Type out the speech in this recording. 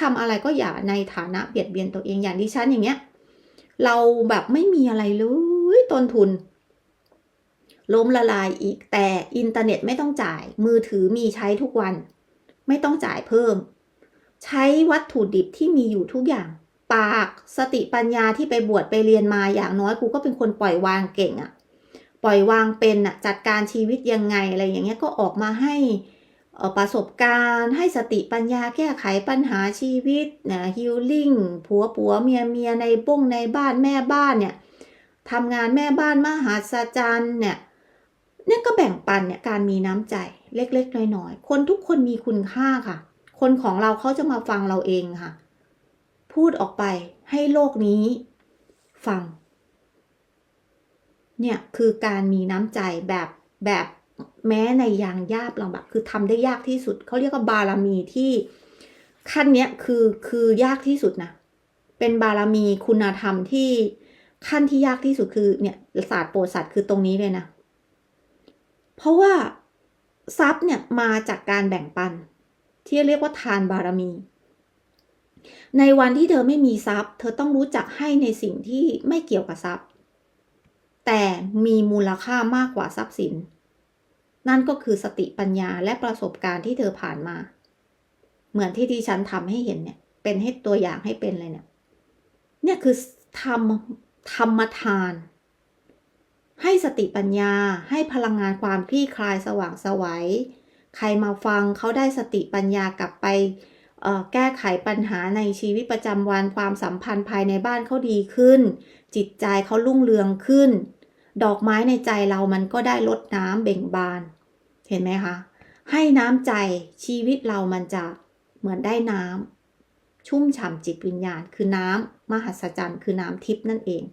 ทำอะไรก็อย่าในฐานะเบียดเบียนตัวเองอย่างดิฉันอย่างเงี้ย เราแบบไม่มีอะไรเลยต้นทุน ล้มละลายอีกแต่อินเทอร์เน็ตไม่ต้องจ่าย มือถือมีใช้ทุกวัน ไม่ต้องจ่ายเพิ่ม ใช้วัตถุดิบที่มีอยู่ทุกอย่าง ปากสติปัญญาที่ไปบวชไปเรียนมาอย่างน้อยกูก็เป็นคนปล่อยวางเก่งอะปล่อยวางเป็นอะจัดการชีวิตยังไงอะไรอย่างเงี้ยก็ออกมาให้ ประสบการณ์ ให้สติปัญญาแก้ไขปัญหาชีวิตนะฮิลลิ่งผัวผัวเมียเมียในบ้งในบ้านแม่บ้านเนี่ยทำงานแม่บ้านมหาศจรรย์เนี่ยเนี่ยก็แบ่งปันเนี่ยการมีน้ำใจเล็กๆน้อยๆคนทุกคนมีคุณค่าค่ะ คนของเราเขาจะมาฟังเราเองค่ะ พูดออกไปให้โลกนี้ ฟัง เนี่ยคือการมีน้ำใจแบบแบบ แม้ในยางยากลำบากคือทำได้ยากที่สุด เขาเรียกว่าบารมีที่ขั้นเนี้ยคือคือยากที่สุดนะ เป็นบารมีคุณธรรมที่ขั้นที่ยากที่สุดคือเนี่ยศาสตร์โปรสัตว์คือตรงนี้เลยนะ เพราะว่าทรัพย์เนี่ยมาจากการแบ่งปัน ที่เรียกว่าทานบารมี ในวันที่เธอไม่มีทรัพย์ เธอต้องรู้จักให้ในสิ่งที่ไม่เกี่ยวกับทรัพย์ แต่มีมูลค่ามากกว่าทรัพย์สิน นั่นก็คือสติปัญญาและประสบการณ์ที่เธอผ่านมา เหมือนที่ดิฉันทำให้เห็นเนี่ย เป็นให้ตัวอย่างให้เป็นเลยเนี่ย เนี่ยคือทำธรรมทาน ให้สติปัญญาให้พลังงานความคลี่คลายสว่างสวัย ใครมาฟังเขาได้สติปัญญากลับไปแก้ไขปัญหาในชีวิตประจำวันความสัมพันธ์ภายในบ้านเขาดีขึ้น จิตใจเขารุ่งเรืองขึ้น ดอกไม้ในใจเรามันก็ได้ลดน้ำเบ่งบาน เห็นไหมคะ ให้น้ำใจชีวิตเรามันจะเหมือนได้น้ำชุ่มฉ่ำจิตวิญญาณ คือน้ำมหัศจรรย์ คือน้ำทิพย์นั่นเอง